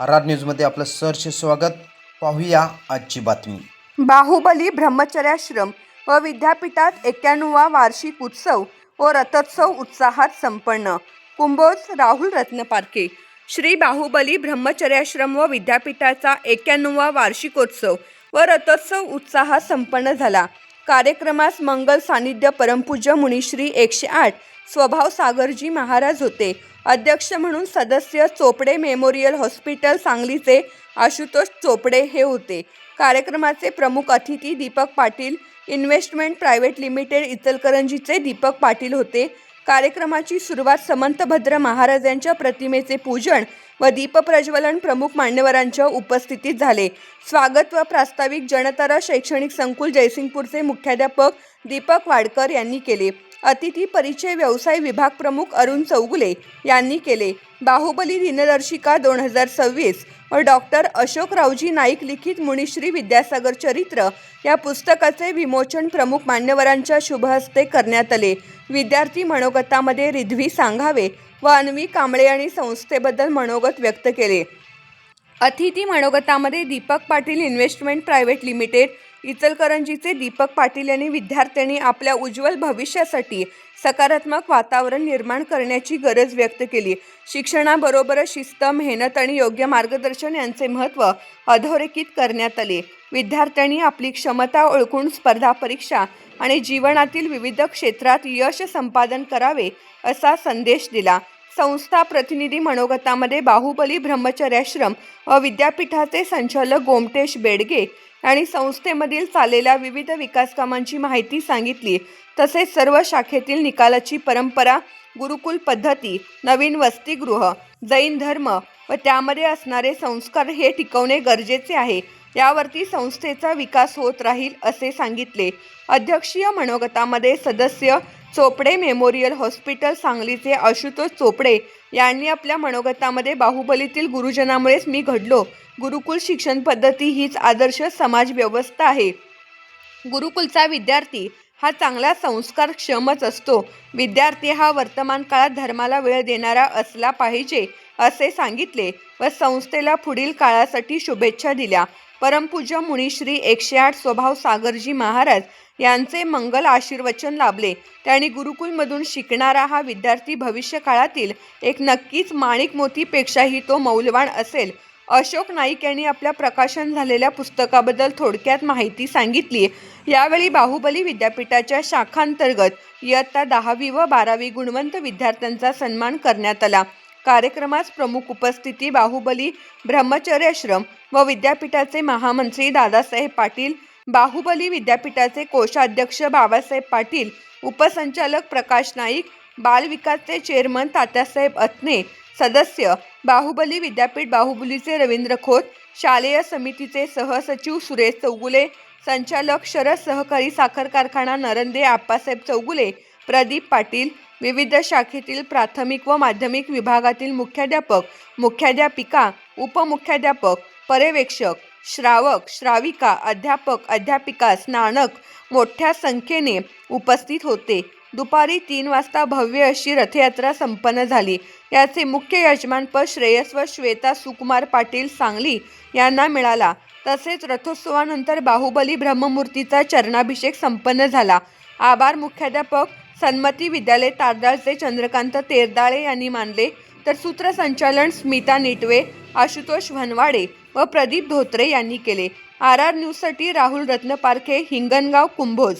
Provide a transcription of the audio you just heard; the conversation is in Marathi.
आर आर न्यूजमध्ये आपलं सहर्ष स्वागत. पाहूया आजची बातमी. बाहुबली ब्रह्मचर्याश्रम व विद्यापीठात एक्क्याण्णवा वार्षिक उत्सव व रथोत्सव उत्साहात संपन्न. कुंभोज राहुल रत्नपारखे श्री बाहुबली ब्रह्मचर्याश्रम व विद्यापीठाचा एक्क्याण्णवा वार्षिकोत्सव व रथोत्सव उत्साहात संपन्न झाला. कार्यक्रमास मंगल सानिध्य परमपूज्य मुनिश्री एकशे आठ स्वभाव सागरजी महाराज होते. अध्यक्ष म्हणून सदस्य चोपडे मेमोरियल हॉस्पिटल सांगलीचे आशुतोष चोपडे हे होते. कार्यक्रमाचे प्रमुख अतिथी Deepak Patil investment private limited इचलकरंजीचे Deepak Patil होते. कार्यक्रमाची सुरुवात समंतभद्र महाराजांच्या प्रतिमेचे पूजन व दीपप्रज्वलन प्रमुख मान्यवरांच्या उपस्थितीत झाले. स्वागत व प्रास्ताविक जनतारा शैक्षणिक संकुल जयसिंगपूरचे मुख्याध्यापक दीपक वाडकर यांनी केले. अतिथी परिचय व्यवसाय विभाग प्रमुख अरुण चौगुले यांनी केले. बाहुबली दिनदर्शिका दोन हजार सव्वीस व डॉक्टर अशोकरावजी नाईक लिखित मुनिश्री विद्यासागर चरित्र या पुस्तकाचे विमोचन प्रमुख मान्यवरांच्या शुभहस्ते करण्यात आले. विद्यार्थी मनोगतामध्ये रिध्वी सांगावे व अन्वी कांबळे आणि संस्थेबद्दल मनोगत व्यक्त केले. अतिथी मनोगतामध्ये Deepak Patil investment private limited इचलकरंजीचे Deepak Patil यांनी विद्यार्थ्यांनी आपल्या उज्ज्वल भविष्यासाठी सकारात्मक वातावरण निर्माण करण्याची गरज व्यक्त केली. शिक्षणाबरोबरच शिस्त मेहनत आणि योग्य मार्गदर्शन यांचे महत्त्व अधोरेखित करण्यात आले. विद्यार्थ्यांनी आपली क्षमता ओळखून स्पर्धा परीक्षा आणि जीवनातील विविध क्षेत्रात यश संपादन करावे असा संदेश दिला. संस्था प्रतिनिधी मनोगतामध्ये बाहुबली ब्रह्मचर्याश्रम व विद्यापीठाचे संचालक गोमटेश बेडगे आणि संस्थेमधील चाललेल्या विविध विकासकामांची माहिती सांगितली. तसेच सर्व शाखेतील निकालाची परंपरा गुरुकुल पद्धती नवीन वसतिगृह जैन धर्म व त्यामध्ये असणारे संस्कार हे टिकवणे गरजेचे आहे. यावरती संस्थेचा विकास होत राहील असे सांगितले. अध्यक्षीय मनोगतामध्ये सदस्य चोपडे मेमोरियल हॉस्पिटल सांगलीचे आशुतोष चोपडे यांनी आपल्या मनोगतामध्ये बाहुबलीतील गुरुजनामुळेच मी घडलो. गुरुकुल शिक्षण पद्धती हीच आदर्श समाज व्यवस्था आहे. गुरुकुलचा विद्यार्थी हा चांगला संस्कारक्षमच असतो. विद्यार्थी हा वर्तमान काळात धर्माला वेळ देणारा असला पाहिजे असे सांगितले व संस्थेला पुढील काळासाठी शुभेच्छा दिल्या. परमपूज्य मुनिश्री एकशे आठ स्वभाव सागरजी महाराज यांचे मंगल आशीर्वचन लाभले. त्यांनी गुरुकुलमधून शिकणारा हा विद्यार्थी भविष्य काळातील एक नक्कीच माणिक मोतीपेक्षाही तो मौल्यवान असेल. अशोक नाईक यांनी आपल्या प्रकाशन झालेल्या पुस्तकाबद्दल थोडक्यात माहिती सांगितली. यावेळी बाहुबली विद्यापीठाच्या शाखांतर्गत इयत्ता दहावी व बारावी गुणवंत विद्यार्थ्यांचा सन्मान करण्यात आला. कार्यक्रमास प्रमुख उपस्थिती बाहुबली ब्रह्मचर्याश्रम व विद्यापीठाचे महामंत्री दादासाहेब पाटील बाहुबली विद्यापीठाचे कोषाध्यक्ष बाबासाहेब पाटील उपसंचालक प्रकाश नाईक बालविकासचे चेअरमन तात्यासाहेब अत्ने सदस्य बाहुबली विद्यापीठ बाहुबलीचे रवींद्र खोत शालेय समितीचे सहसचिव सुरेश चौगुले संचालक शरद सहकारी साखर कारखाना नरंदे आप्पासाहेब चौगुले प्रदीप पाटील विविध शाखेतील प्राथमिक व माध्यमिक विभागातील मुख्याध्यापक मुख्याध्यापिका उपमुख्याध्यापक पर्यवेक्षक श्रावक श्राविका अध्यापक अध्यापिका स्नानक मोठ्या संख्येने उपस्थित होते. दुपारी तीन वाजता भव्य अशी रथयात्रा संपन्न झाली. याचे मुख्य यजमानपद श्रेयस व श्वेता सुकुमार पाटील सांगली यांना मिळाला. तसेच रथोत्सवानंतर बाहुबली ब्रह्ममूर्तीचा चरणाभिषेक संपन्न झाला. आभार मुख्याध्यापक सन्मती विद्यालय तारदाळचे चंद्रकांत तेरदाळे यांनी मानले. तर सूत्रसंचालन स्मिता निटवे आशुतोष भनवाडे व प्रदीप धोत्रे यांनी केले. आर आर न्यूजसाठी राहुल रत्नपारखे हिंगणगाव कुंभोज.